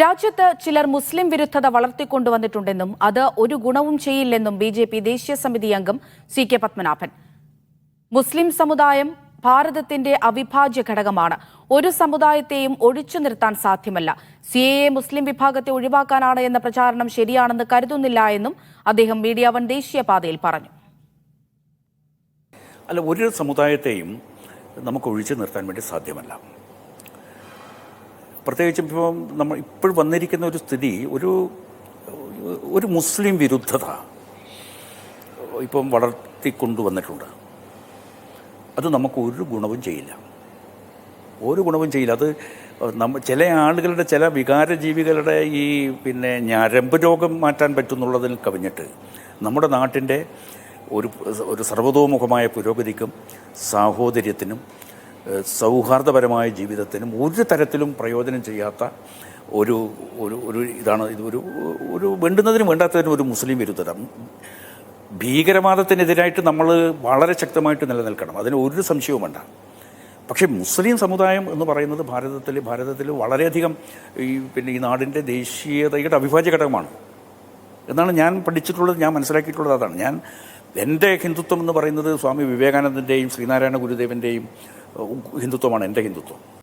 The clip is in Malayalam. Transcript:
രാജ്യത്ത് ചിലർ മുസ്ലിം വിരുദ്ധത വളർത്തിക്കൊണ്ടുവന്നിട്ടുണ്ടെന്നും അത് ഒരു ഗുണവും ചെയ്യില്ലെന്നും ബി ജെ പി ദേശീയ സമിതി അംഗം സി കെ പത്മനാഭൻ. മുസ്ലിം സമുദായം ഭാരതത്തിന്റെ അവിഭാജ്യ ഘടകമാണ്. ഒരു സമുദായത്തെയും ഒഴിച്ചു നിർത്താൻ സാധ്യമല്ല. സി എ മുസ്ലിം വിഭാഗത്തെ ഒഴിവാക്കാനാണ് എന്ന പ്രചാരണം ശരിയാണെന്ന് കരുതുന്നില്ല എന്നും അദ്ദേഹം മീഡിയ വൺ ദേശീയപാതയിൽ പറഞ്ഞു. അല്ല ഒരു സമുദായത്തെയും നമുക്ക് ഒഴിച്ചു നിർത്താൻ വേണ്ടി സാധ്യമല്ല. പ്രത്യേകിച്ചും ഇപ്പോൾ നമ്മൾ ഇപ്പോൾ വന്നിരിക്കുന്ന ഒരു സ്ഥിതി ഒരു ഒരു മുസ്ലിം വിരുദ്ധത ഇപ്പം വളർത്തിക്കൊണ്ടുവന്നിട്ടുണ്ട്. അത് നമുക്ക് ഒരു ഗുണവും ചെയ്യില്ല. ഒരു ഗുണവും ചെയ്യില്ല. അത് നമ്മ ചില ആളുകളുടെ ചില വികാരജീവികളുടെ ഈ പിന്നെ ഞരമ്പ് രോഗം മാറ്റാൻ പറ്റുന്നുള്ളതിൽ കവിഞ്ഞിട്ട് നമ്മുടെ നാട്ടിന്റെ ഒരു ഒരു സർവതോമുഖമായ പുരോഗതിക്കും സാഹോദര്യത്തിനും സൗഹാർദ്ദപരമായ ജീവിതത്തിനും ഒരു തരത്തിലും പ്രയോജനം ചെയ്യാത്ത ഒരു ഒരു ഒരു ഇതാണ് ഇത് ഒരു ഒരു വേണ്ടുന്നതിനും വേണ്ടാത്തതിനും ഒരു മുസ്ലിം വിരുദ്ധത. ഭീകരവാദത്തിനെതിരായിട്ട് നമ്മൾ വളരെ ശക്തമായിട്ട് നിലനിൽക്കണം. അതിന് ഒരു സംശയവും വേണ്ട. പക്ഷേ മുസ്ലിം സമുദായം എന്ന് പറയുന്നത് ഭാരതത്തിൽ ഭാരതത്തിൽ വളരെയധികം ഈ പിന്നെ ഈ നാടിന്റെ ദേശീയതയുടെ അവിഭാജ്യ ഘടകമാണ്. എന്നാണ് ഞാൻ പഠിച്ചിട്ടുള്ളത് ഞാൻ മനസ്സിലാക്കിയിട്ടുള്ളത് അതാണ്. ഞാൻ എന്റെ ഹിന്ദുത്വം എന്ന് പറയുന്നത് സ്വാമി വിവേകാനന്ദന്റെയും ശ്രീനാരായണ ഗുരുദേവന്റെയും ഹിന്ദുത്വമാണ് എന്റെ ഹിന്ദുത്വം.